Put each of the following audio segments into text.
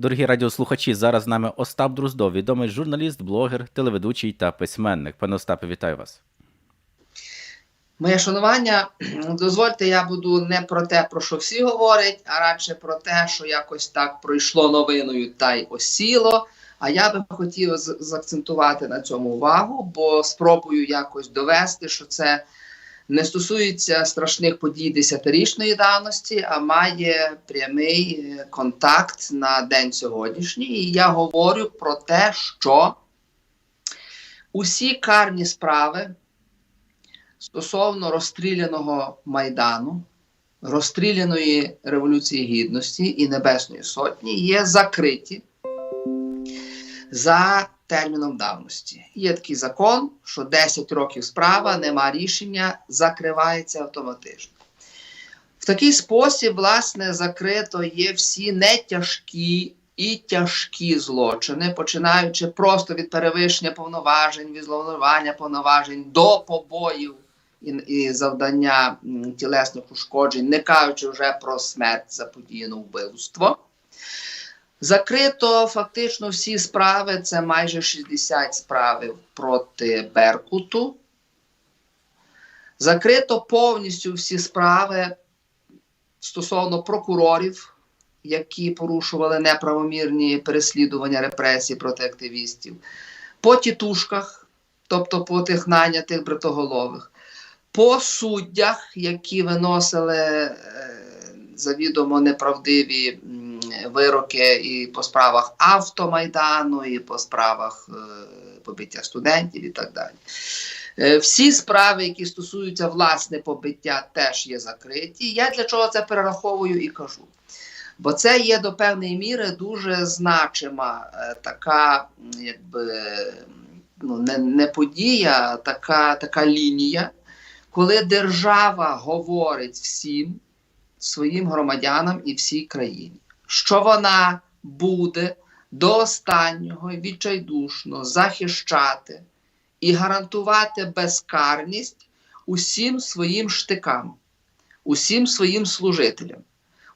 Дорогі радіослухачі, зараз з нами Остап Друздов, відомий журналіст, блогер, телеведучий та письменник. Пане Остапе, вітаю вас. Моє шанування, дозвольте, я буду не про те, про що всі говорять, а радше про те, що якось так пройшло новиною та й осіло. А я би хотів заакцентувати на цьому увагу, бо спробую якось довести, що це не стосується страшних подій десятирічної давності, а має прямий е, контакт на день сьогоднішній. І я говорю про те, що усі карні справи стосовно розстріляного Майдану, розстріляної Революції Гідності і Небесної Сотні є закриті за терміном давності. Є такий закон, що 10 років справа, нема рішення, закривається автоматично. В такий спосіб, власне, закрито є всі нетяжкі і тяжкі злочини, починаючи просто від перевищення повноважень, від зловживання повноважень до побоїв і, і завдання тілесних ушкоджень, не кажучи вже про смерть заподіяну вбивство. Закрито фактично всі справи, це майже 60 справ проти Беркуту. Закрито повністю всі справи стосовно прокурорів, які порушували неправомірні переслідування репресій проти активістів, по тітушках, тобто по тих нанятих бритоголових, по суддях, які виносили е, завідомо неправдиві вироки і по справах автомайдану, і по справах е, побиття студентів і так далі. Е, Всі справи, які стосуються власне побиття, теж є закриті. Я для чого це перераховую і кажу. Бо це є до певної міри дуже значима е, така, якби ну, не, не подія, така, така лінія, коли держава говорить всім своїм громадянам і всій країні, що вона буде до останнього відчайдушно захищати і гарантувати безкарність усім своїм штикам, усім своїм служителям.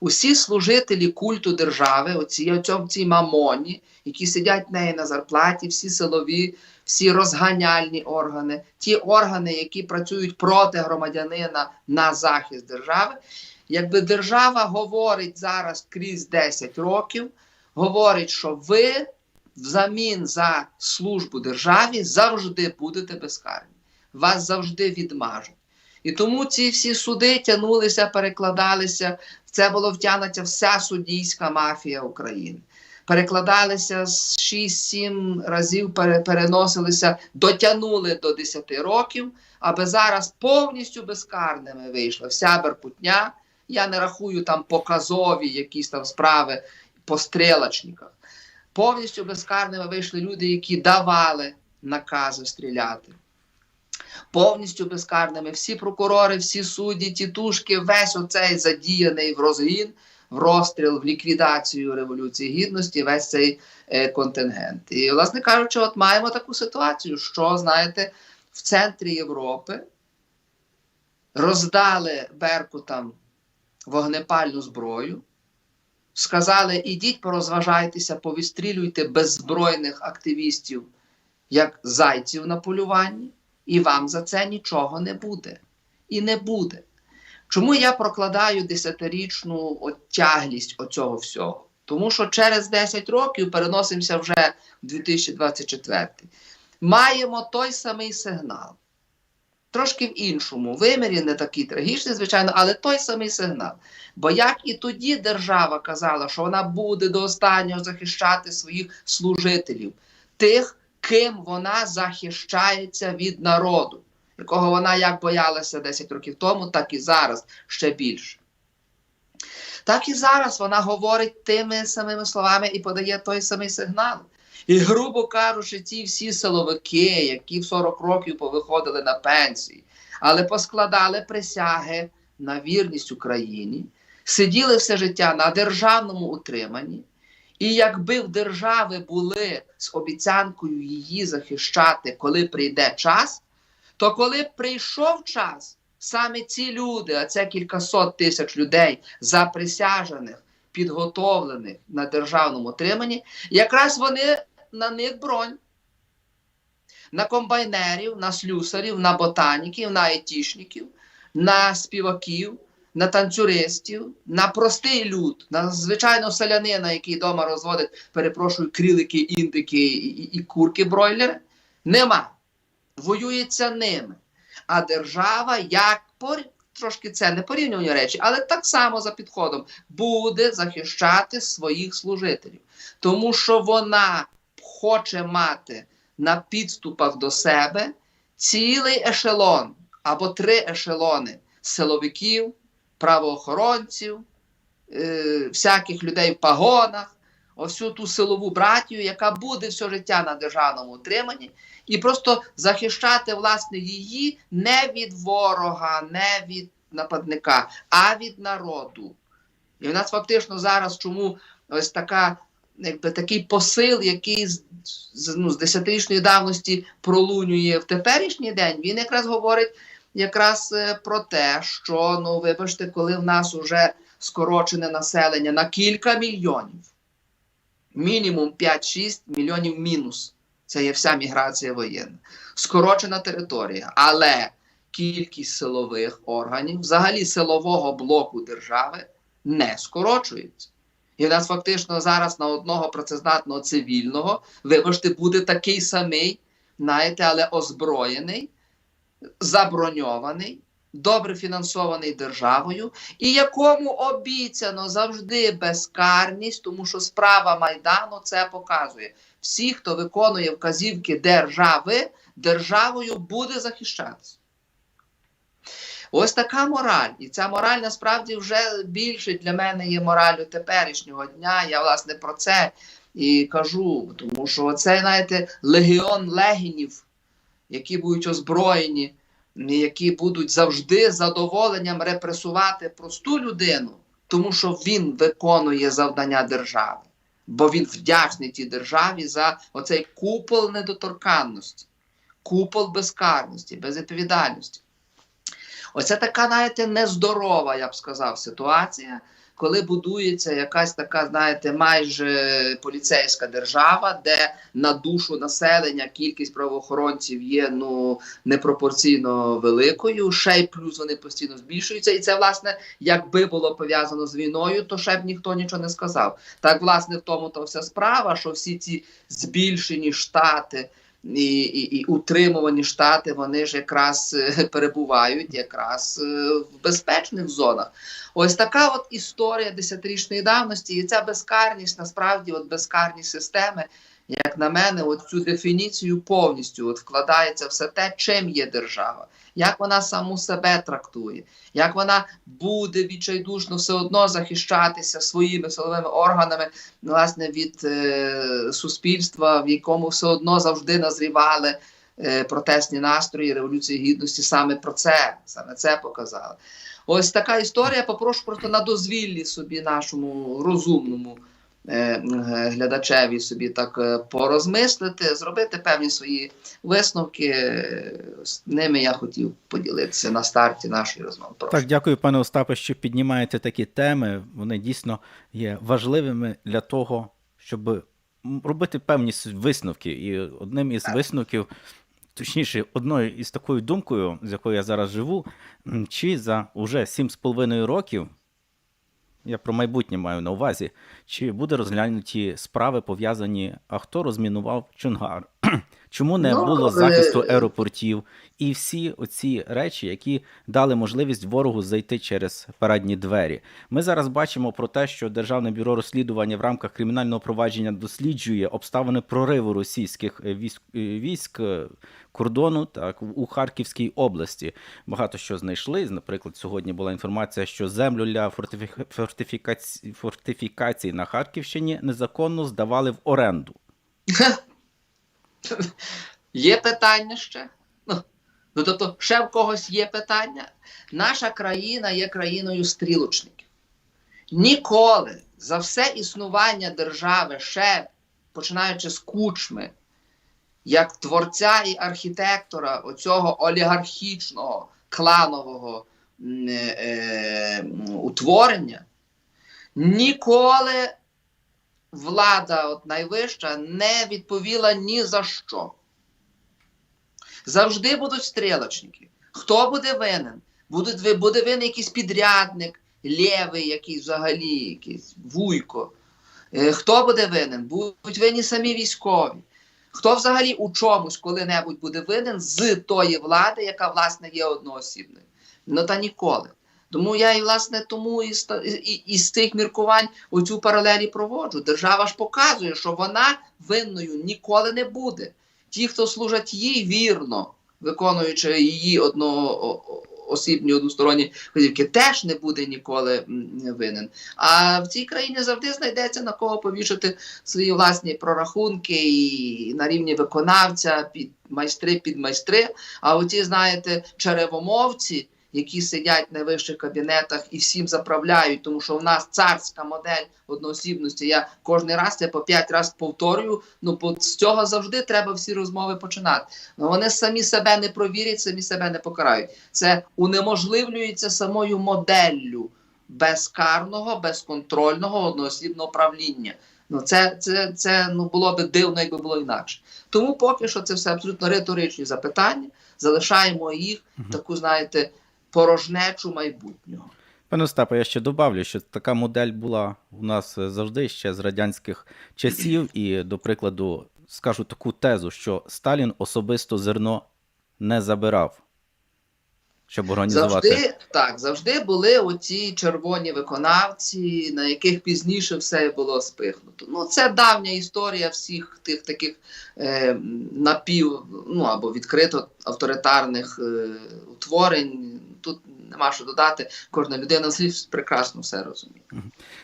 Усі служителі культу держави, оці, оцьом, цій мамоні, які сидять в неї на зарплаті, всі силові, всі розганяльні органи, ті органи, які працюють проти громадянина на захист держави. Якби держава говорить зараз крізь 10 років, говорить, що ви взамін за службу державі завжди будете безкарні, вас завжди відмажуть. І тому ці всі суди тягнулися, перекладалися. Це було втягнута вся суддійська мафія України. Перекладалися з 6-7 разів, переносилися, дотягнули до 10 років, аби зараз повністю безкарними вийшла вся беркутня. Я не рахую там показові якісь там справи по стрілочниках. Повністю безкарними вийшли люди, які давали накази стріляти. Повністю безкарними всі прокурори, всі судді, тітушки, весь оцей задіяний в розгін, в розстріл, в ліквідацію Революції Гідності, весь цей е, контингент. І, власне кажучи, от маємо таку ситуацію, що, знаєте, в центрі Європи роздали Беркутам вогнепальну зброю, сказали: ідіть, порозважайтеся, повістрілюйте беззбройних активістів, як зайців на полюванні, і вам за це нічого не буде. І не буде. Чому я прокладаю десятирічну тяглість оцього всього? Тому що через 10 років переносимося вже в 2024. Маємо той самий сигнал. Трошки в іншому вимірі, не такий трагічний, звичайно, але той самий сигнал. Бо як і тоді держава казала, що вона буде до останнього захищати своїх служителів, тих, ким вона захищається від народу, якого вона як боялася 10 років тому, так і зараз ще більше. Так і зараз вона говорить тими самими словами і подає той самий сигнал. І, грубо кажучи, ті всі силовики, які в 40 років повиходили на пенсії, але поскладали присяги на вірність Україні, сиділи все життя на державному утриманні. І якби в держави були з обіцянкою її захищати, коли прийде час, то коли прийшов час, саме ці люди, а це кількасот тисяч людей, заприсяжених підготовлених на державному отриманні, якраз вони на них бронь. На комбайнерів, на слюсарів, на ботаніків, на айтішників, на співаків, на танцюристів, на простий люд, на звичайного селянина, який вдома розводить, перепрошую, крілики, індики і, і, і курки бройлери. Нема. Воюється ними. А держава, як пор... трошки це не порівнювані речі, але так само за підходом буде захищати своїх служителів, тому що вона хоче мати на підступах до себе цілий ешелон або три ешелони силовиків, правоохоронців, е, всяких людей в пагонах, всю ту силову братію, яка буде все життя на державному утриманні, і просто захищати власне її не від ворога, не від нападника, а від народу. І в нас фактично зараз чому ось така, якби такий посил, який з, ну, з десятирічної давності пролунює в теперішній день, він якраз говорить якраз е, про те, що ну, вибачте, коли в нас вже скорочене населення на кілька мільйонів, мінімум 5-6 мільйонів мінус. Це є вся міграція воєнна. Скорочена територія, але кількість силових органів, взагалі силового блоку держави, не скорочується. І в нас фактично зараз на одного працездатного цивільного, вибачте, буде такий самий, знаєте, але озброєний, заброньований, добре фінансований державою, і якому обіцяно завжди безкарність, тому що справа Майдану це показує. Всі, хто виконує вказівки держави, державою буде захищатися. Ось така мораль. І ця мораль насправді вже більше для мене є моралю теперішнього дня. Я, власне, про це і кажу, тому що це, знаєте, легіон легінів, які будуть озброєні, які будуть завжди задоволенням репресувати просту людину, тому що він виконує завдання держави, бо він вдячний тій державі за оцей купол недоторканності, купол безкарності, безвідповідальності. Оце така, знаєте, нездорова, я б сказав, ситуація, коли будується якась така, знаєте, майже поліцейська держава, де на душу населення кількість правоохоронців є ну непропорційно великою. Ще й плюс вони постійно збільшуються. І це, власне, якби було пов'язано з війною, то ще б ніхто нічого не сказав. Так, власне, в тому то вся справа, що всі ці збільшені штати. І, і, і утримувані штати вони ж якраз е, перебувають якраз е, в безпечних зонах. Ось така от історія десятирічної давності, і ця безкарність, насправді, от безкарність системи, як на мене, от цю дефініцію повністю от вкладається все те, чим є держава, як вона саму себе трактує, як вона буде відчайдушно все одно захищатися своїми силовими органами, власне, від е, суспільства, в якому все одно завжди назрівали е, протестні настрої Революції Гідності, саме про це, саме це показали. Ось така історія. Попрошу просто на дозвіллі собі нашому розумному глядачеві собі так е, порозмислити, зробити певні свої висновки. Е, З ними я хотів поділитися на старті нашої розмови. Прошу. Так, дякую, пане Остапе, що піднімаєте такі теми. Вони дійсно є важливими для того, щоб робити певні висновки. І одним із Так. висновків, точніше, одною із такою думкою, з якою я зараз живу, чи за уже 7,5 років. Я про майбутнє маю на увазі. Чи буде розглянуті справи пов'язані, а хто розмінував Чонгар? Чому не Ну, було захисту аеропортів і всі оці речі, які дали можливість ворогу зайти через парадні двері? Ми зараз бачимо про те, що Державне бюро розслідування в рамках кримінального провадження досліджує обставини прориву російських е, військ, е, військ е, кордону так у Харківській області. Багато що знайшли. Наприклад, сьогодні була інформація, що землю для фортифі- фортифікації, фортифікацій на Харківщині незаконно здавали в оренду. Є питання ще? Ну, ну тобто, ще в когось є питання. Наша країна є країною стрілочників. Ніколи за все існування держави, ще починаючи з кучми, як творця і архітектора оцього олігархічного кланового м, е, утворення, Ніколи влада от найвища не відповіла ні за що. Завжди будуть стрілочники. Хто буде винен? Ви- буде винен якийсь підрядник, лєвий, якийсь взагалі, якийсь вуйко. Е, Хто буде винен? Будуть винні самі військові. Хто взагалі у чомусь коли-небудь буде винен з тої влади, яка власне є одноосібною? Ну та ніколи. Тому я і власне тому і, і з цих міркувань оцю паралелі проводжу. Держава ж показує, що вона винною ніколи не буде. Ті, хто служать їй вірно, виконуючи її одноосібні односторонні вказівки, теж не буде ніколи винен. А в цій країні завжди знайдеться на кого повішати свої власні прорахунки і на рівні виконавця, під майстри, під майстри. А оці, знаєте, черевомовці, які сидять в найвищих кабінетах і всім заправляють, тому що в нас царська модель одноосібності. Я кожен раз це по п'ять разів повторюю. Ну, бо з цього завжди треба всі розмови починати. Ну вони самі себе не провірять, самі себе не покарають. Це унеможливлюється самою моделлю безкарного, безконтрольного одноосібного правління. Ну, це, це, це ну, було би дивно, якби було інакше. Тому поки що це все абсолютно риторичні запитання. Залишаємо їх Мгм. таку, знаєте, порожнечу майбутнього. Пане Остапе, я ще добавлю, що така модель була у нас завжди ще з радянських часів, і, до прикладу, скажу таку тезу, що Сталін особисто зерно не забирав, щоб організувати. Завжди так, завжди були оці червоні виконавці, на яких пізніше все було спихнуто. Ну, це давня історія всіх тих таких е, напів, ну або відкрито авторитарних е, утворень. Тут нема що додати. Кожна людина в прекрасно все розуміє.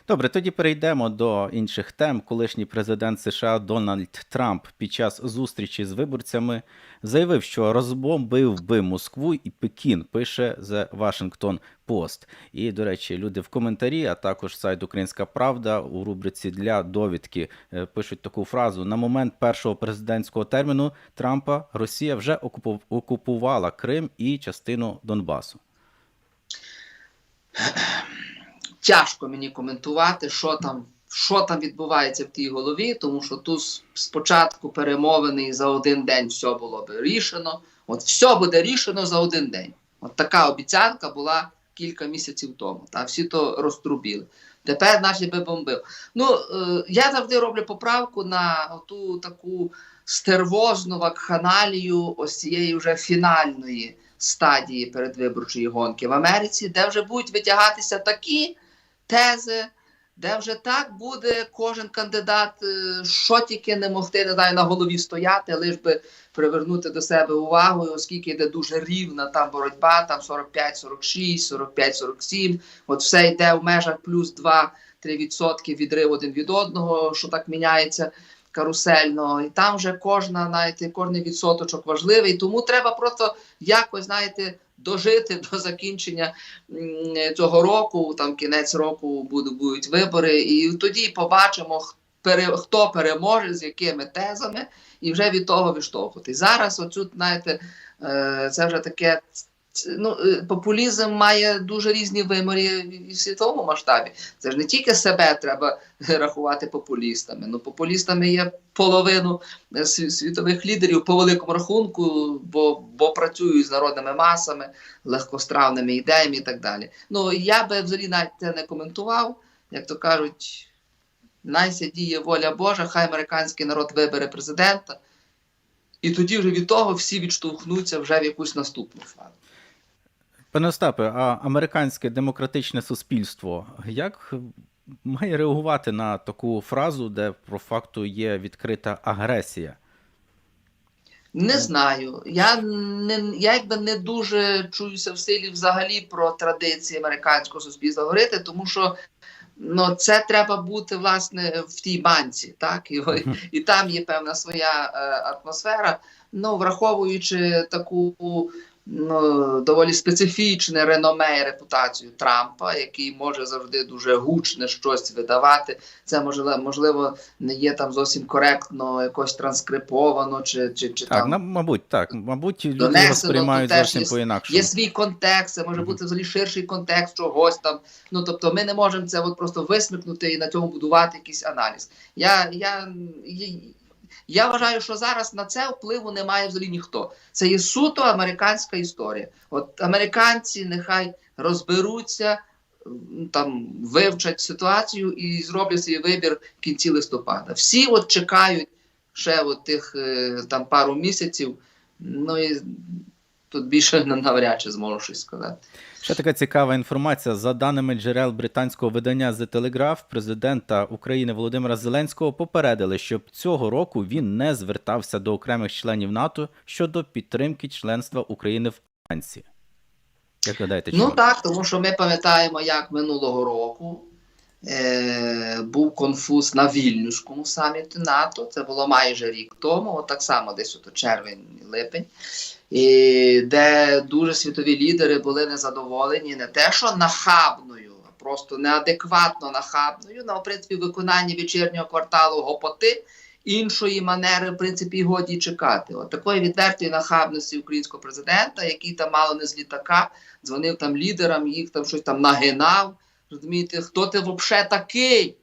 Добре, тоді перейдемо до інших тем. Колишній президент США Дональд Трамп під час зустрічі з виборцями заявив, що розбомбив би Москву і Пекін, пише The Washington Post. І, до речі, люди в коментарі, а також сайт Українська Правда у рубриці для довідки е, пишуть таку фразу: на момент першого президентського терміну Трампа Росія вже окупу- окупувала Крим і частину Донбасу. Тяжко мені коментувати, що там, що там відбувається в тій голові, тому що тут спочатку перемовини і за один день все було би рішено. От все буде рішено за один день. От така обіцянка була кілька місяців тому. Та всі то розтрубіли. Тепер наші би бомбив. Ну е, я завжди роблю поправку на ту таку стервозну вакханалію ось цієї вже фінальної стадії передвиборчої гонки в Америці, де вже будуть витягатися такі тези, де вже так буде кожен кандидат, е, що тільки не могти не знаю, на голові стояти, лиш би привернути до себе увагу, оскільки йде дуже рівна там боротьба, там 45-46, 45-47, от все йде в межах плюс 2-3% відрив один від одного, що так міняється карусельно, і там вже кожна, знаєте, кожний відсоточок важливий. Тому треба просто якось, знаєте, дожити до закінчення цього року, там кінець року будуть, будуть вибори, і тоді побачимо, хто переможе, з якими тезами, і вже від того відштовхувати. Зараз, оцю, знаєте, е, це вже таке. Ну, е, популізм має дуже різні виміри і в світовому масштабі. Це ж не тільки себе треба рахувати популістами. Ну, популістами є половину е, світових лідерів по великому рахунку, бо, бо працюють з народними масами, легкостравними ідеями і так далі. Ну я би взагалі навіть це не коментував, як то кажуть. Найся діє воля Божа, хай американський народ вибере президента, і тоді вже від того всі відштовхнуться вже в якусь наступну фазу. Пане Остапе, а американське демократичне суспільство як має реагувати на таку фразу, де про факту є відкрита агресія? Не знаю. Я не я якби не дуже чуюся в силі взагалі про традиції американського суспільства говорити, тому що ну, це треба бути власне в тій банці, так і, і там є певна своя е, атмосфера. Ну, враховуючи таку ну, доволі специфічне реноме і репутацію Трампа, який може завжди дуже гучне щось видавати. Це можливо, можливо не є там зовсім коректно, якось транскриповано, чи, чи, чи Так, там мабуть, так. Мабуть, люди теж зовсім по-інакшому. Є свій контекст, це може бути взагалі ширший контекст чогось там. Ну тобто, ми не можемо це от просто висмикнути і на цьому будувати якийсь аналіз. Я, я, я, вважаю, що зараз на це впливу не має взагалі ніхто. Це є суто американська історія. От американці нехай розберуться, там вивчать ситуацію і зроблять свій вибір в кінці листопада. Всі от чекають ще от тих е, там пару місяців. Ну і тут більше навряд чи зможу щось сказати. Ще така цікава інформація. За даними джерел британського видання The Telegraph, президента України Володимира Зеленського попередили, щоб цього року він не звертався до окремих членів НАТО щодо підтримки членства України в Альянсі. Як гадаєте, чому? Ну так, тому що ми пам'ятаємо, як минулого року е, був конфуз на Вільнюському саміті НАТО. Це було майже рік тому, от так само десь ото червень, липень, і де дуже світові лідери були незадоволені не те, що нахабною, а просто неадекватно нахабною, на в принципі виконанні вечірнього кварталу гопоти. Іншої манери, в принципі, годі чекати. От такої відвертої нахабності українського президента, який там мало не з літака, дзвонив там лідерам, їх там щось там нагинав. Розумієте, хто ти взагалі такий?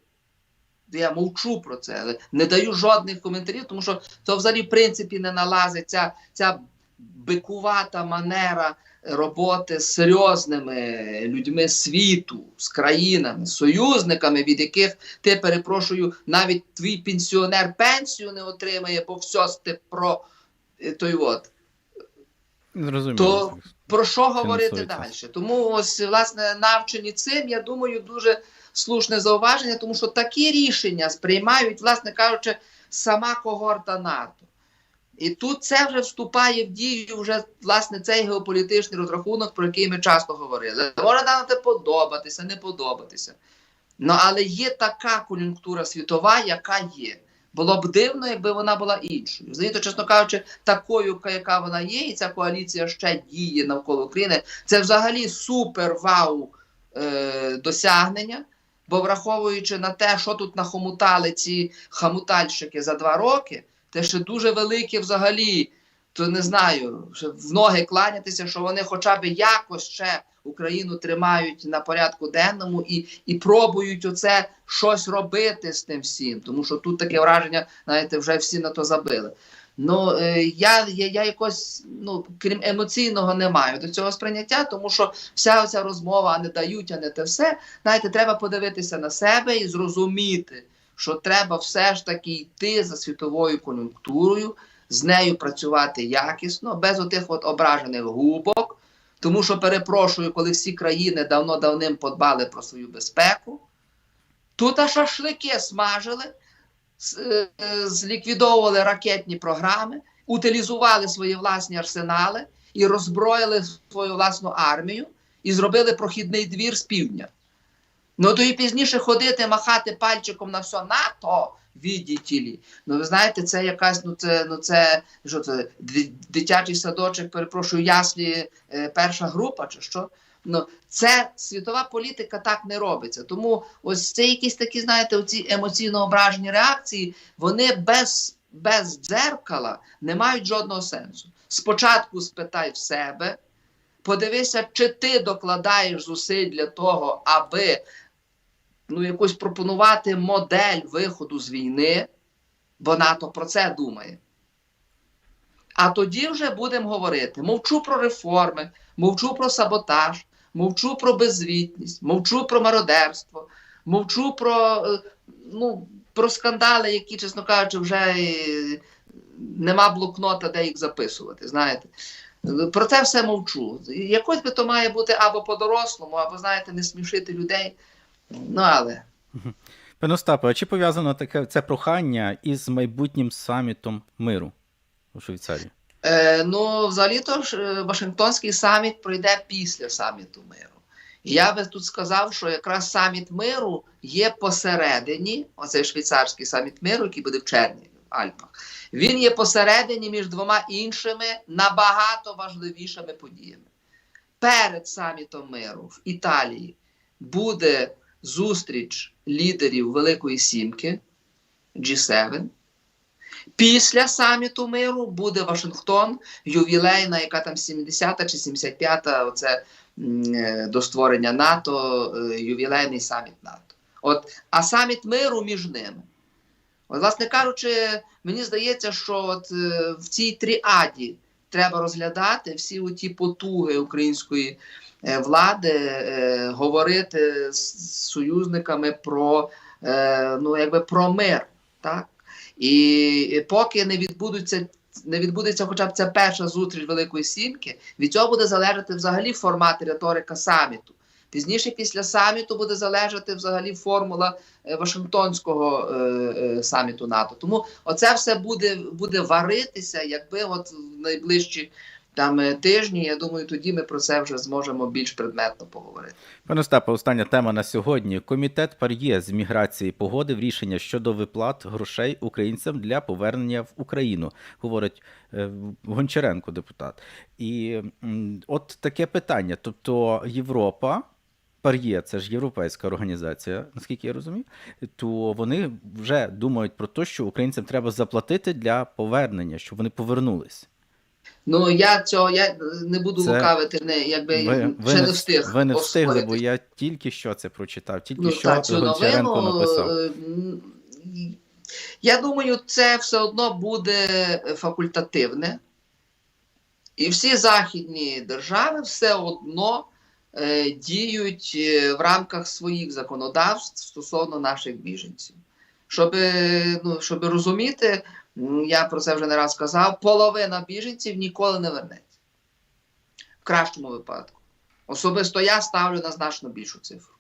Я мовчу про це, не даю жодних коментарів, тому що то взагалі в принципі не налазить ця, ця бикувата манера роботи з серйозними людьми світу, з країнами, з союзниками, від яких ти перепрошую, навіть твій пенсіонер пенсію не отримає, бо все ти про е, той от. Зрозуміло. то- Про що говорити далі? Тому ось власне навчені цим, я думаю, дуже слушне зауваження, тому що такі рішення сприймають, власне кажучи, сама когорта НАТО. І тут це вже вступає в дію вже власне цей геополітичний розрахунок, про який ми часто говорили. Може це подобатися, не подобатися. Ну але є така кон'юнктура світова, яка є. Було б дивно, якби вона була іншою. Знаєте, чесно кажучи, такою, яка вона є, і ця коаліція ще діє навколо України. Це взагалі супер вау е, досягнення. Бо враховуючи на те, що тут нахомутали ці хамутальщики за два роки, те ще дуже велике взагалі, то не знаю, ще в ноги кланятися, що вони хоча б якось ще Україну тримають на порядку денному і, і пробують оце щось робити з тим всім. Тому що тут таке враження, знаєте, вже всі на то забили. Ну е, я, я, я якось, ну крім емоційного, не маю до цього сприйняття, тому що вся ця розмова, а не дають, а не те все. Знаєте, треба подивитися на себе і зрозуміти, що треба все ж таки йти за світовою кон'юнктурою, з нею працювати якісно, без отих от ображених губок. Тому що перепрошую, коли всі країни давно давним подбали про свою безпеку, тут аж шашлики смажили, е, зліквідовували ракетні програми, утилізували свої власні арсенали і роззброїли свою власну армію і зробили прохідний двір з півдня. Ну то і пізніше ходити, махати пальчиком на все НАТО, віддітілі. Ну ви знаєте, це якась, ну це, ну це що це дитячий садочок, перепрошую, яслі е, перша група, чи що? Ну, це світова політика так не робиться. Тому ось це якісь такі, знаєте, оці емоційно ображені реакції, вони без, без дзеркала не мають жодного сенсу. Спочатку спитай в себе, подивися, чи ти докладаєш зусиль для того, аби ну, якусь пропонувати модель виходу з війни, бо НАТО про це думає. А тоді вже будемо говорити: мовчу про реформи, мовчу про саботаж, мовчу про беззвітність, мовчу про мародерство, мовчу про, е, ну, про скандали, які, чесно кажучи, вже нема блокнота, де їх записувати. Знаєте. Про це все мовчу. Якось би то має бути або по-дорослому, або, знаєте, не смішити людей. Ну, але Пане Остапе, а чи пов'язано таке це прохання із майбутнім самітом миру у Швейцарії? Е, ну, взагалі-то ж е, Вашингтонський саміт пройде після саміту миру. І я би тут сказав, що якраз саміт миру є посередині, оцей швейцарський саміт миру, який буде в червні. в Альпах. Він є посередині між двома іншими набагато важливішими подіями. Перед самітом миру в Італії буде зустріч лідерів Великої Сімки G7. Після саміту миру буде Вашингтон, ювілейна, яка там 70-та чи 75-та, оце е, до створення НАТО, е, ювілейний саміт НАТО. От, а саміт миру між ними. От, власне кажучи, мені здається, що от, е, в цій тріаді треба розглядати всі ті потуги української е, влади, е, говорити з союзниками про, е, ну, якби про мир. Так? І поки не відбудуться. Не відбудеться хоча б ця перша зустріч Великої Сімки, від цього буде залежати взагалі формат риторика саміту. Пізніше, після саміту, буде залежати взагалі формула е, Вашингтонського е, е, саміту НАТО. Тому оце все буде, буде варитися, якби от в найближчі там тижні. Я думаю, тоді ми про це вже зможемо більш предметно поговорити. Пане Остапе, остання тема на сьогодні. Комітет пар'є з міграції погодив рішення щодо виплат грошей українцям для повернення в Україну, говорить Гончаренко, депутат. І от таке питання. Тобто Європа. Пар'є, це ж європейська організація, наскільки я розумію, то вони вже думають про те, що українцям треба заплатити для повернення, щоб вони повернулись. Ну я цього я не буду Це- лукавити, не якби Ви, ви, ще не, встиг. ви не встигли, бо я тільки що це прочитав, тільки ну, що та, цю Гончаренко новину, написав. е, Я думаю, це все одно буде факультативне. І всі західні держави все одно діють е, в рамках своїх законодавств стосовно наших біженців. Щоб, е, ну, щоб розуміти, я про це вже не раз казав, половина біженців ніколи не вернеться. В кращому випадку. Особисто я ставлю на значно більшу цифру.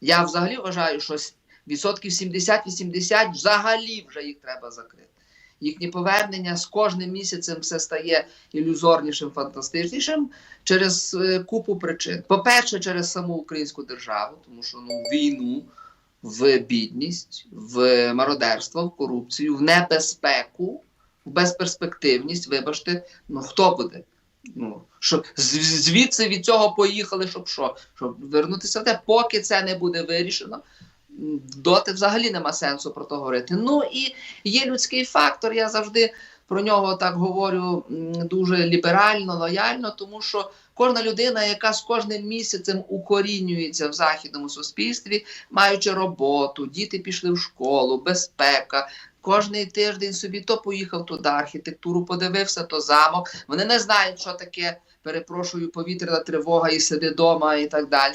Я взагалі вважаю, що відсотків 70-80 взагалі вже їх треба закрити. Їхнє повернення з кожним місяцем все стає ілюзорнішим, фантастичнішим через е, купу причин. По-перше, через саму українську державу, тому що ну, війну, в бідність, в мародерство, в корупцію, в небезпеку, в безперспективність, вибачте, ну хто буде? Ну, що звідси від цього поїхали, щоб що? Щоб вернутися в те, поки це не буде вирішено, доти взагалі нема сенсу про то говорити. Ну і є людський фактор, я завжди про нього так говорю дуже ліберально, лояльно, тому що кожна людина, яка з кожним місяцем укорінюється в західному суспільстві, маючи роботу, діти пішли в школу, безпека. Кожний тиждень собі то поїхав туди, архітектуру подивився, то замок. Вони не знають, що таке, перепрошую, повітряна тривога і сиди дома і так далі.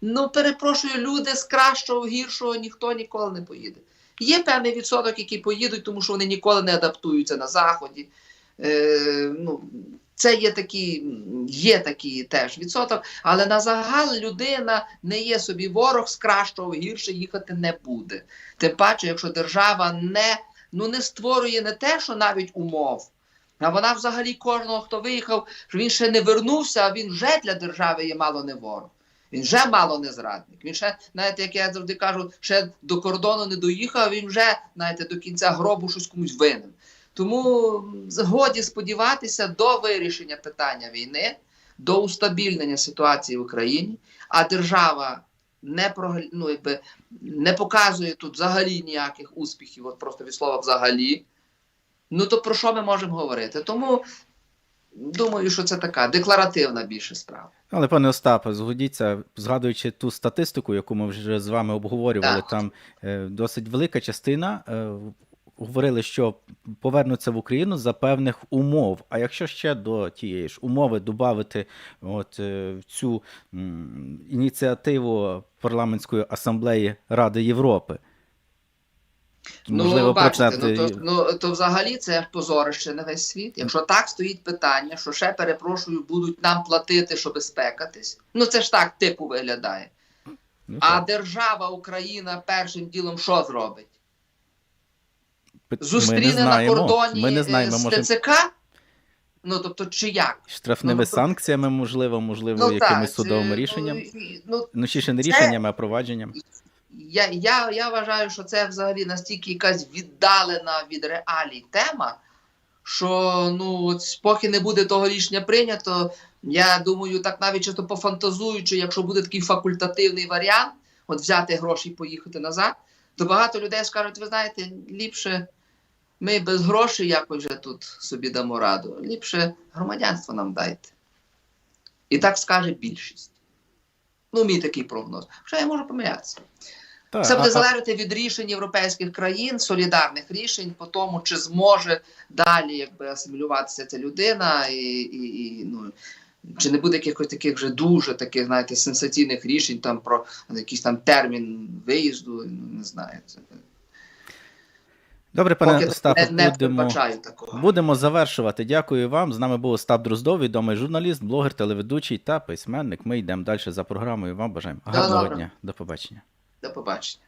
Ну, перепрошую, люди з кращого гіршого ніхто ніколи не поїде. Є певний відсоток, які поїдуть, тому що вони ніколи не адаптуються на заході. Е, ну, це є такий, є такий теж відсоток, але на загал людина не є собі ворог з кращого гірше їхати не буде. Тим паче, якщо держава не, ну, не створює не те, що навіть умов, а вона взагалі кожного, хто виїхав, що він ще не вернувся, а він вже для держави є мало не ворог. Він вже мало не зрадник. Він ще, знаєте, як я завжди кажу, ще до кордону не доїхав, він вже, знаєте, до кінця гробу щось комусь винен. Тому м, згоді сподіватися до вирішення питання війни, до устабільнення ситуації в Україні, а держава не прогля... ну, якби, не показує тут взагалі ніяких успіхів, от просто від слова взагалі. Ну то про що ми можемо говорити? Тому думаю, що це така декларативна більше справа. Але, пане Остапе, згодіться, згадуючи ту статистику, яку ми вже з вами обговорювали, Так. там е, досить велика частина е, говорили, що повернуться в Україну за певних умов. А якщо ще до тієї ж умови додати от е, цю ініціативу парламентської асамблеї Ради Європи, ну, бачите, проценти- ну, то, ну, то взагалі це позорище на весь світ. Якщо так стоїть питання, що ще перепрошую, будуть нам платити, щоб спекатись. Ну це ж так типу виглядає. Ну, А так. держава Україна першим ділом що зробить? Ми Зустріне не на кордоні ми не е, знаємо, з ТЦК? Ну тобто, чи як? штрафними ну, то- санкціями, можливо, можливо, Ну, так, судовими це. Ну, і- ну, Ну, ще ще не Це- рішеннями, а провадженням. Я, я, я вважаю, що це взагалі настільки якась віддалена від реалій тема, що ну, от поки не буде того рішення прийнято, я думаю, так навіть чисто пофантазуючи, якщо буде такий факультативний варіант, от взяти гроші і поїхати назад, то багато людей скажуть, ви знаєте, ліпше ми без грошей якось вже тут собі дамо раду, ліпше громадянство нам дайте. І так скаже більшість. Ну, мій такий прогноз. Що я можу помилятися. Так, Це буде а- залежати від рішень європейських країн, солідарних рішень, по тому, чи зможе далі якби асимілюватися ця людина, і, і, і ну. Чи не буде якихось таких вже дуже таких, знаєте, сенсаційних рішень там про якийсь там термін виїзду, ну, не знаю. Це, Добре, пане поки Остапе, не, не будемо, будемо завершувати. Дякую вам. З нами був Остап Дроздов, відомий журналіст, блогер, телеведучий та письменник. Ми йдемо далі за програмою. Вам бажаємо гарного добре. дня. До побачення. До побачення.